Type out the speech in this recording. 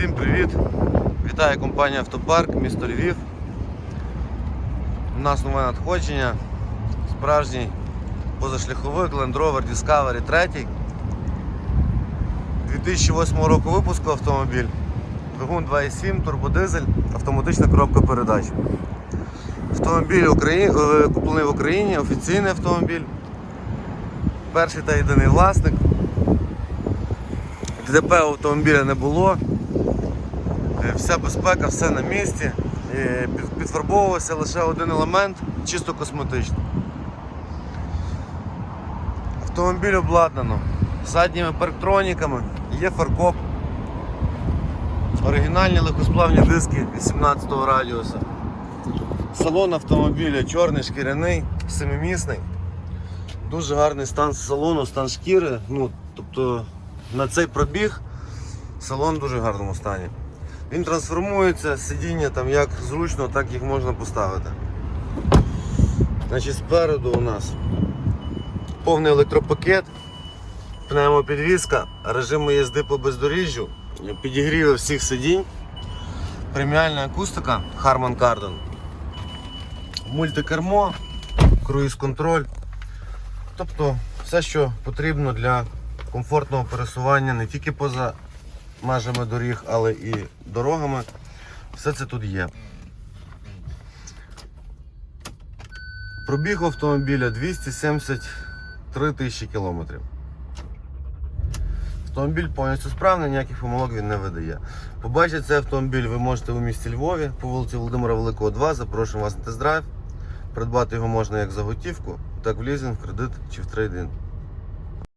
Всім привіт! Вітає компанія Автопарк, місто Львів. У нас нове надходження. Справжній позашляховик Land Rover Discovery 3. 2008 року випуску автомобіль. Двигун 2.7, турбодизель, автоматична коробка передач. Автомобіль Украї... е, куплений в Україні, офіційний автомобіль. Перший та єдиний власник. ДТП автомобіля не було. Е, Вся безпека, все на місці. Е, Підфарбовувався лише один елемент, чисто косметично. Автомобіль обладнано задніми парктроніками, є фаркоп, оригінальні легкосплавні диски 18 радіуса. Салон автомобіля чорний, шкіряний, семимісний. Дуже гарний стан салону, стан шкіри. Ну, тобто на цей пробіг салон в дуже гарному стані. Він трансформується, сидіння там як зручно, так їх можна поставити. Значить, спереду у нас повний електропакет, пневмопідвізка, режим їзди по бездоріжжю, підігріви всіх сидінь, преміальна акустика Harman Kardon, мультикермо, круїз-контроль. Тобто все, що потрібно для комфортного пересування не тільки поза межами доріг, але і дорогами. Все це тут є. Пробіг автомобіля 273 тисячі кілометрів. Автомобіль повністю справний, ніяких помилок він не видає. Побачити цей автомобіль ви можете у місті Львові по вулиці Володимира Великого 2. Запрошуємо вас на тест-драйв. Придбати його можна як за готівку, так в лізинг, в кредит чи в трейдинг.